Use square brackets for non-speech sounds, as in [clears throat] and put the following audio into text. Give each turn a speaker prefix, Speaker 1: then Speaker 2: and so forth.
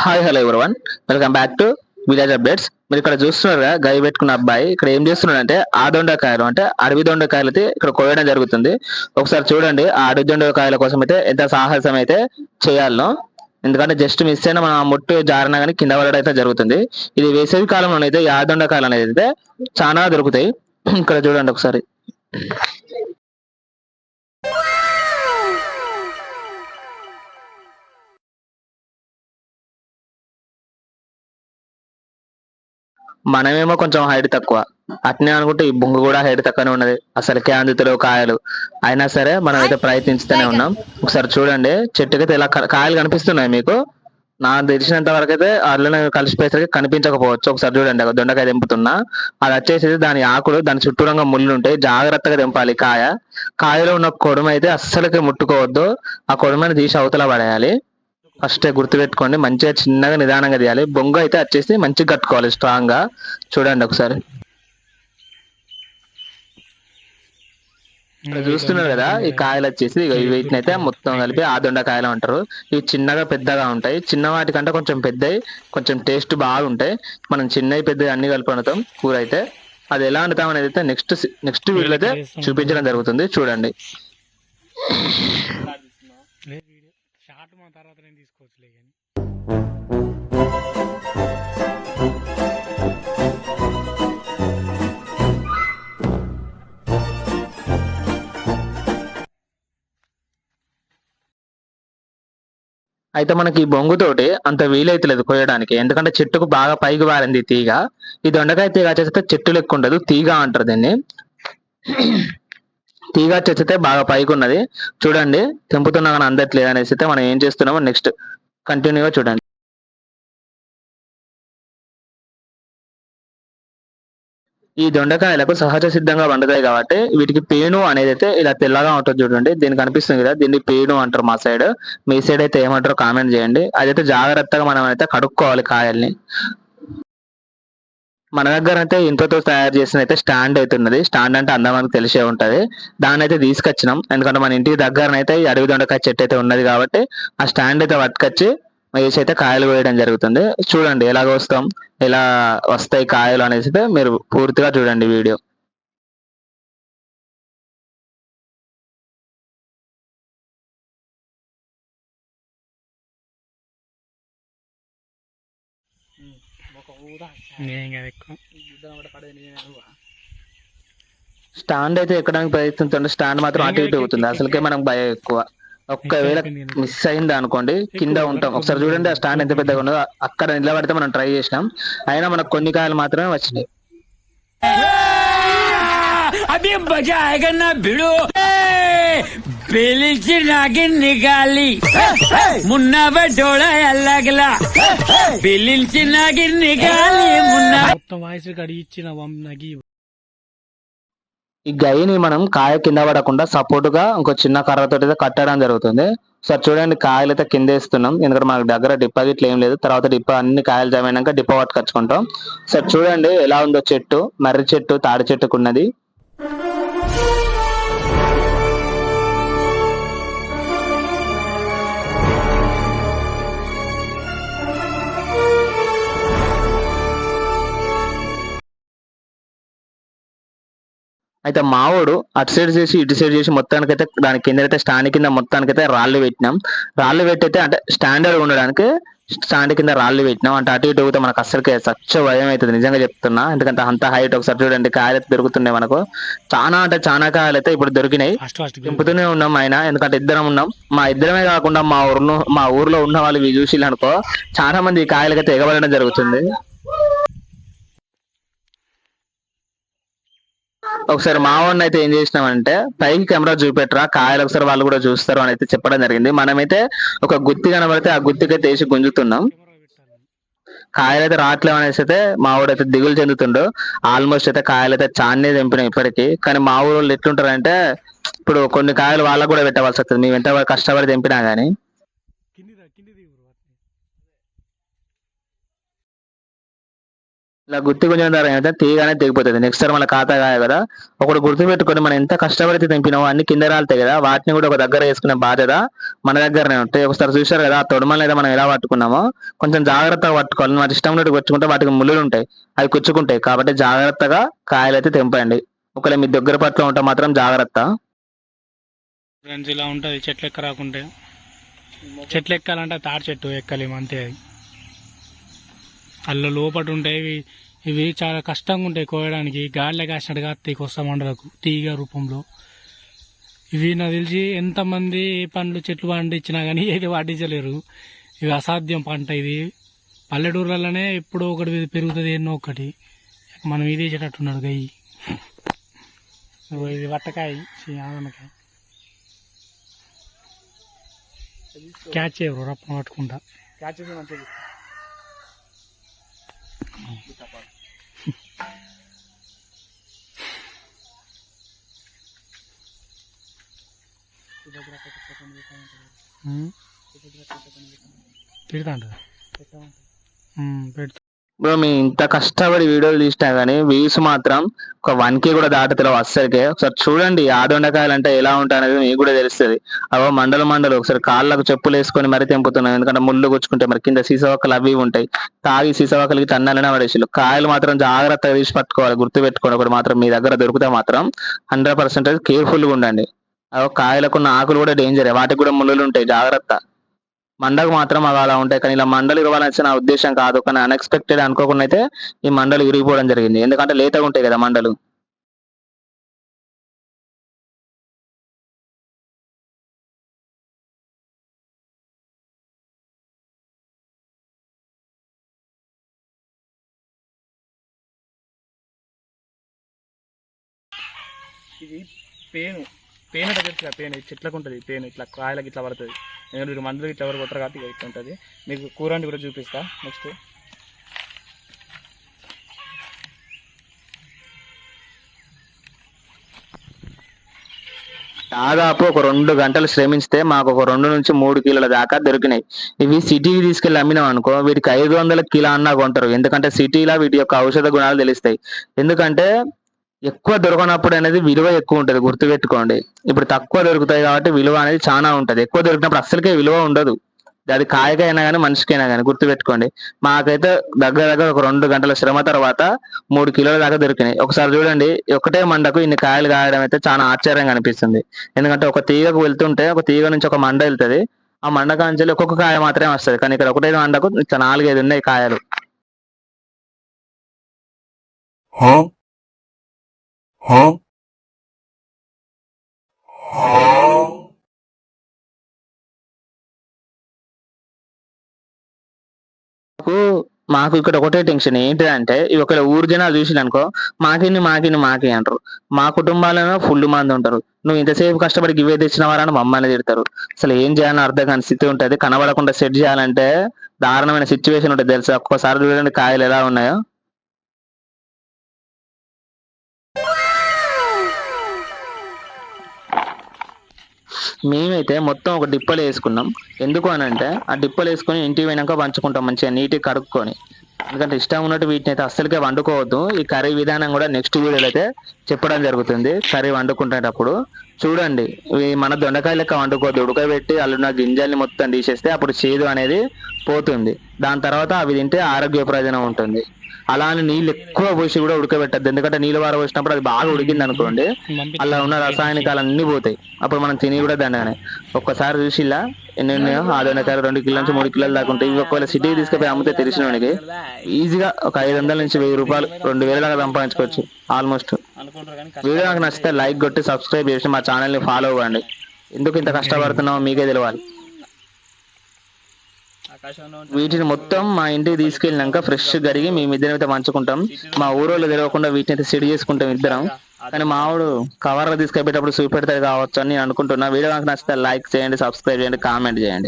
Speaker 1: Hi hello everyone. Welcome back to village updates. మీరు ఇక్కడ చూస్తున్నారుగా గై పెట్టుకున్న అబ్బాయి. ఇక్కడ ఏం చేస్తున్నాడంటే ఆ దొండకాయలు అంటే అడవి దొండకాయలు అయితే ఇక్కడ కోయడం జరుగుతుంది. ఒకసారి చూడండి ఆ అడవి దొండకాయల కోసం అయితే ఎంత సాహసం అయితే చేయాలనో. ఎందుకంటే జస్ట్ మిస్ అయినా మనం ఆ ముట్టు జారినా కానీ కింద పడడం అయితే జరుగుతుంది. ఇది వేసవి కాలంలో అయితే ఈ ఆదొండకాయలు అనేది అయితే చాలా దొరుకుతాయి. [clears throat] ఇక్కడ చూడండి ఒకసారి. మనమేమో కొంచెం హైట్ తక్కువ. అట్నే అనుకుంటే ఈ బొంగు కూడా హైట్ తక్కువనే ఉన్నది. అసలుకే అందుతలేవు కాయలు. అయినా సరే మనం అయితే ప్రయత్నిస్తూనే ఉన్నాం. ఒకసారి చూడండి. చెట్టుకైతే ఇలా కాయలు కనిపిస్తున్నాయి మీకు. నాకు తెలిసినంత వరకు అయితే అందులోనే కలిసిపోయేసరికి కనిపించకపోవచ్చు. ఒకసారి చూడండి. దొండకాయ తెంపుతున్నా. అది వచ్చేసి దాని ఆకులు దాని చుట్టూరంగా ముళ్ళు ఉంటాయి జాగ్రత్తగా తెంపాలి కాయ. కాయలో ఉన్న కొడుమ అయితే అస్సలకి ముట్టుకోవద్దు. ఆ కొడుమని తీసి అవతల పడేయాలి. ఫస్ట్ గుర్తుపెట్టుకోండి మంచిగా చిన్నగా నిదానంగా తీయాలి. బొంగు అయితే వచ్చేసి మంచిగా కట్టుకోవాలి స్ట్రాంగ్గా. చూడండి ఒకసారి. చూస్తున్నారు కదా ఈ కాయలు వచ్చేసి ఈ వీటిని అయితే మొత్తం కలిపి ఆ దొండకాయలు అంటారు. ఇవి చిన్నగా పెద్దగా ఉంటాయి. చిన్న వాటికంటే కొంచెం పెద్దవి కొంచెం టేస్ట్ బాగుంటాయి మనం చిన్నవి పెద్దవి అన్ని కలిపి వండుతాం కూర అయితే. అది ఎలా వండుతాం అనేది అయితే నెక్స్ట్ నెక్స్ట్ వీడియో అయితే చూపించడం జరుగుతుంది. చూడండి
Speaker 2: లేదు వీడియో షార్ట్ మా తర్వాత నేను తీసుకోవచ్చులే కానీ
Speaker 1: అయితే మనకి ఈ బొంగుతోటి అంత వీలైతలేదు కోయడానికి ఎందుకంటే చెట్టుకు బాగా పైకి వారింది తీగ. ఈ దొండకాయ తీగ చేస్తే చెట్టు లెక్క ఉండదు తీగ అంటారు దీన్ని. తీగ చేస్తే బాగా పైకి ఉన్నది చూడండి తెంపుతున్నా కానీ అందట్లేదు అనేసి అయితే మనం ఏం చేస్తున్నామో నెక్స్ట్ కంటిన్యూగా చూడండి. ఈ దొండకాయలకు సహజ సిద్ధంగా వండుతాయి కాబట్టి వీటికి పేను అనేది అయితే ఇలా తెల్లగా ఉంటుంది చూడండి. దీనికి కనిపిస్తుంది కదా దీన్ని పేను అంటారు మా సైడ్ మీ సైడ్ అయితే ఏమంటారో కామెంట్ చేయండి. అదైతే జాగ్రత్తగా మనం అయితే కడుక్కోవాలి కాయల్ని. మన దగ్గర అయితే ఇంతతో తయారు చేసిన అయితే స్టాండ్ అయితే ఉన్నది. స్టాండ్ అంటే అందరికి తెలిసే ఉంటది. దాన్ని అయితే తీసుకొచ్చినాం. ఎందుకంటే మన ఇంటికి దగ్గరనైతే ఈ అడవి దొండకాయ చెట్టు అయితే ఉన్నది కాబట్టి ఆ స్టాండ్ అయితే పట్టుకొచ్చి వేసి అయితే కాయలు కోయడం జరుగుతుంది. చూడండి ఎలాగ వస్తాం ఎలా వస్తాయి కాయలు అనేసి అయితే మీరు పూర్తిగా చూడండి వీడియో. స్టాండ్ అయితే ఎక్కడానికి ప్రయత్నిస్తుంటే స్టాండ్ మాత్రం అటు ఇటు అవుతుంది అసలుకే మనకు భయం ఎక్కువ. ఒక్కవేళ మిస్ అయింది అనుకోండి కింద ఉంటాం. ఒకసారి చూడండి ఆ స్టాండ్ ఎంత పెద్దగా ఉన్నదో. అక్కడ నిలబడితే మనం ట్రై చేసినాం. అయినా మనకు కొన్ని కాయలు మాత్రమే వచ్చినాయి.
Speaker 3: अभी मजा आएगा ना भिड़ो बेलीची नागिन निकाली मुन्ना बटोड़ा अलगला बेलीची नागिन निकाली मुन्ना
Speaker 2: మొత్తం వాయిస్ రికార్డ్ ఇచ్చిన వం- నాకు ఇవ్వు.
Speaker 1: ఈ గైని మనం కాయ కింద పడకుండా సపోర్ట్ గా ఇంకో చిన్న కర్రతో అయితే కట్టడం జరుగుతుంది సార్ చూడండి కాయలు అయితే కింద వేస్తున్నాం ఎందుకంటే మనకు దగ్గర డిప్ప గిట్ల ఏం లేదు తర్వాత డిప్ప అన్ని కాయలు జమైనాక డిప్ప పట్టుకొచ్చుకుంటాం సార్ చూడండి ఎలా ఉందో చెట్టు మర్రి చెట్టు తాడి చెట్టుకు ఉన్నది అయితే మావోడు అటు సైడ్ చేసి ఇటు సైడ్ చేసి మొత్తానికైతే దాని కింద అయితే స్టాండ్ కింద మొత్తానికైతే రాళ్ళు పెట్టినాం. రాళ్ళు పెట్టయితే అంటే స్టాండర్డ్ ఉండడానికి స్టాండ్ కింద రాళ్ళు పెట్టినాం. అంటే అటు ఇటు పోతే మనకు అస్సలకి సచ్చ భయం అవుతుంది నిజంగా చెప్తున్నా. ఎందుకంటే అంత హైట్ ఒకసారి చూడండి కాయలు అయితే దొరుకుతున్నాయి మనకు. చాలా అంటే చాలా కాయలు అయితే ఇప్పుడు దొరికినాయి. దింపుతూనే ఉన్నాం ఆయన ఎందుకంటే ఇద్దరం ఉన్నాం. మా ఇద్దరమే కాకుండా మా ఊర్లో మా ఊర్లో ఉన్న వాళ్ళు ఇవి చూసి అనుకో చాలా మంది ఈ కాయలకైతే ఎగబడడం జరుగుతుంది. ఒకసారి మా వాడిని అయితే ఏం చేసినామంటే పైకి కెమెరా చూపెట్టరా కాయలు ఒకసారి వాళ్ళు కూడా చూస్తారు అని అయితే చెప్పడం జరిగింది. మనమైతే ఒక గుత్తి కనబడితే ఆ గుత్తికైతే వేసి గుంజుతున్నాం. కాయలు అయితే రావట్లేవు అనేసి అయితే మా అయితే దిగులు చెందుతుండు. ఆల్మోస్ట్ అయితే కాయలు అయితే చాన్నే చంపినాయి ఇప్పటికి. కానీ మా ఊరు వాళ్ళు ఎట్లుంటారంటే ఇప్పుడు కొన్ని కాయలు వాళ్ళకు కూడా పెట్టవలసి వస్తుంది. మేము ఎంత కష్టపడి తెంపినా గానీ. ఇలా గుర్తు కొంచెం ధర అయితే తీయగానే తెగిపోతుంది. నెక్స్ట్ సార్ మన ఖాతా కాయ కదా. ఒకటి గుర్తు పెట్టుకొని మనం ఎంత కష్టపడితే తెంపినామో అన్ని కింద రాలుతాయి కదా. వాటిని కూడా ఒక దగ్గర వేసుకునే బాధ్యత మన దగ్గరనే ఉంటాయి ఒకసారి చూశారు కదా ఆ తొడమలు లేదా మనం ఎలా పట్టుకున్నామో. కొంచెం జాగ్రత్తగా పట్టుకోవాలి మన ఇష్టం నుండి కొట్టుకుంటే వాటికి ముళ్ళులు ఉంటాయి. అవి కుచ్చుకుంటాయి. కాబట్టి జాగ్రత్తగా కాయలు అయితే తెంపండి. ఒకవేళ మీ దగ్గర పట్ల ఉంటే మాత్రం జాగ్రత్త.
Speaker 2: ఫ్రెండ్స్ ఇలా ఉంటుంది. చెట్లు ఎక్క రాకుంటే. చెట్లు ఎక్కాలంటే తాడి చెట్టు ఎక్కలేము అంతే అల్ల లోపట ఉంటాయి ఇవి ఇవి చాలా కష్టంగా ఉంటాయి కోయడానికి. గాలిలో కాసినట్టు కాస్తాయి కొత్త మండలకు తీగ రూపంలో. ఇవి నాకు తెలిసి ఎంతమంది పండ్లు చెట్లు పండించినా కానీ ఏది పండించలేరు ఇవి అసాధ్యం పంట ఇది. పల్లెటూర్లలోనే ఎప్పుడో ఒకటి పెరుగుతుంది ఎన్నో ఒకటి. మనం ఇది వేసేటట్టున్నాడు గయ్యి ఇది వట్టకాయ ఆనపకాయ క్యాచ్ చేయరు రప్పన పట్టుకుంటా.
Speaker 4: క్యాచ్ చేసి మంచిగా
Speaker 2: పెడతా అంటది పెడతా
Speaker 1: బ్రో మీ ఇంత కష్టపడి వీడియోలు తీసినా కానీ వ్యూస్ మాత్రం ఒక వన్ కే కూడా దాటతలేవు అస్సలకే. ఒకసారి చూడండి ఆ దొండకాయలు అంటే ఎలా ఉంటాయి అనేది మీకు కూడా తెలుస్తుంది. అవో మండల మండలు ఒకసారి కాళ్ళకు చెప్పులు వేసుకొని మరీ తెంపుతున్నాం. ఎందుకంటే ముళ్ళు గుచ్చుకుంటే మరి కింద సీసవక్కలు అవి ఉంటాయి. తాగి సీసవక్కలకి తన్నాలనే పడేసి కాయలు మాత్రం జాగ్రత్తగా తీసి పట్టుకోవాలి. గుర్తు పెట్టుకోండి ఒకటి మాత్రం మీ దగ్గర దొరికితే మాత్రం హండ్రెడ్ పర్సెంటేజ్ కేర్ఫుల్గా ఉండండి. అవో కాయలకు ఉన్న ఆకులు కూడా డేంజరే వాటికి కూడా ముళ్ళు ఉంటాయి. జాగ్రత్త. మండకు మాత్రం అవి అలా ఉంటాయి. కానీ ఇలా మండలు ఇవ్వాలని నా ఉద్దేశం కాదు. కానీ అన్ఎక్స్పెక్టెడ్ అనుకోకుండా అయితే ఈ మండలు విరిగిపోవడం జరిగింది. ఎందుకంటే లేతగా ఉంటాయి కదా మండలు.
Speaker 4: ఇది పేను. పేను అంటే పేన పేను చెట్లకు ఉంటుంది పేను ఇట్లా కాయలకు ఇట్లా పడుతుంది. ఎందుకంటే మీరు మందులు ఇట్లా ఎవరు కొట్టరు కాబట్టి ఇట్లా ఉంటుంది. మీకు కూరండి కూడా చూపిస్తా నెక్స్ట్
Speaker 1: దాదాపు ఒక రెండు గంటలు శ్రమించితే మాకు ఒక రెండు నుంచి మూడు కిలోల దాకా దొరికినాయి. ఇవి సిటీకి తీసుకెళ్ళి అమ్మినాం అనుకో వీటికి ఐదు వందల కిలో అన్నా కొంటారు. ఎందుకంటే సిటీలో వీటి యొక్క ఔషధ గుణాలు తెలుస్తాయి. ఎందుకంటే ఎక్కువ దొరకనప్పుడు అనేది విలువ ఎక్కువ ఉంటుంది గుర్తుపెట్టుకోండి. ఇప్పుడు తక్కువ దొరుకుతాయి కాబట్టి విలువ అనేది చాలా ఉంటుంది. ఎక్కువ దొరికినప్పుడు అస్సలకే విలువ ఉండదు. అది కాయకైనా కానీ మనిషికైనా కానీ గుర్తుపెట్టుకోండి. మాకైతే దగ్గర దగ్గర ఒక రెండు గంటల శ్రమ తర్వాత మూడు కిలోల దాకా దొరికినాయి. ఒకసారి చూడండి ఒకటే మండకు ఇన్ని కాయలు కాయడం అయితే చాలా ఆశ్చర్యంగా అనిపిస్తుంది. ఎందుకంటే ఒక తీగకు వెళ్తుంటే ఒక తీగ నుంచి ఒక మండ వెళ్తుంది. ఆ మండ కాంచెల్లి ఒక్కొక్క కాయ మాత్రమే వస్తుంది. కానీ ఇక్కడ ఒకటే మండకు నాలుగైదు ఉన్నాయి కాయలు.
Speaker 5: Huh? Huh?
Speaker 1: మాకు ఇక్కడ ఒకటే టెన్షన్ ఏంటిదంటే ఇవి ఒకవేళ ఊరు జనాలు చూసిననుకో అనుకో మాకిని మాకిన్ని మాకి అంటారు. మా కుటుంబాలలో ఫుల్ మంది ఉంటారు. నువ్వు ఇంతసేపు కష్టపడి గివే తెచ్చినవారని మమ్మల్ని తిడతారు. అసలు ఏం చేయాలని అర్థం కాని స్థితి ఉంటుంది. కనబడకుండా సెట్ చేయాలంటే దారుణమైన సిచ్యువేషన్ ఉంటుంది. తెలుసా? ఒక్కోసారి చూడండి కాయలు ఎలా ఉన్నాయో. మేమైతే మొత్తం ఒక డిప్పలు వేసుకున్నాం. ఎందుకు అని అంటే ఆ డిప్పలు వేసుకొని ఇంటికి పోయినాక పంచుకుంటాం మంచిగా నీట్గా కడుక్కొని. ఎందుకంటే ఇష్టం ఉన్నట్టు వీటిని అయితే అస్సలకే వండుకోవద్దు. ఈ కర్రీ విధానం కూడా నెక్స్ట్ వీడియోలో అయితే చెప్పడం జరుగుతుంది. కర్రీ వండుకుంటేటప్పుడు చూడండి మన దొండకాయ లెక్క వండుకోవద్దు. ఉడకబెట్టి అల్లున్న గింజల్ని మొత్తం తీసేస్తే అప్పుడు చేదు అనేది పోతుంది. దాని తర్వాత అవి తింటే ఆరోగ్య ప్రయోజనం ఉంటుంది. అలా అని నీళ్ళు ఎక్కువ పోసి కూడా ఉడకబెట్టద్దు. ఎందుకంటే నీళ్ళు వార పోసినప్పుడు అది బాగా ఉడికింది అనుకోండి అలా ఉన్న రసాయనికాలు అన్ని పోతాయి. అప్పుడు మనం తిని కూడా దండగానే ఒక్కసారి చూసిలా ఎన్ని ఉన్నాయో ఆ దొండకాయలు రెండు కిలో నుంచి మూడు కిలోలు దాకా ఉంటాయి. ఇవి ఒకవేళ సిటీకి తీసుకుపోయి అమ్మితే తెలిసిన వాడికి ఈజీగా ఒక ఐదు వందల నుంచి వెయ్యి రూపాయలు రెండు వేల దాకా సంపాదించుకోవచ్చు ఆల్మోస్ట్. వీడియో నాకు నచ్చితే లైక్ కొట్టి సబ్స్క్రైబ్ చేసి మా ఛానల్ని ఫాలో అవ్వండి. ఎందుకు ఇంత కష్టపడుతున్నామో మీకే తెలియాలి వీటిని మొత్తం మా ఇంటికి తీసుకెళ్ళినాక ఫ్రెష్ కడిగి మేము ఇద్దరం అయితే పంచుకుంటాం. మా ఊరోళ్ళు తెలియకుండా వీటిని అయితే సెట్ చేసుకుంటాం ఇద్దరం. కానీ మావాడు కవర్ తీసుకెళ్ళేటప్పుడు చూపెడతాడు కావచ్చు అని నేను అనుకుంటున్నా. వీడియో నాకు నచ్చితే లైక్ చేయండి సబ్స్క్రైబ్ చేయండి కామెంట్ చేయండి.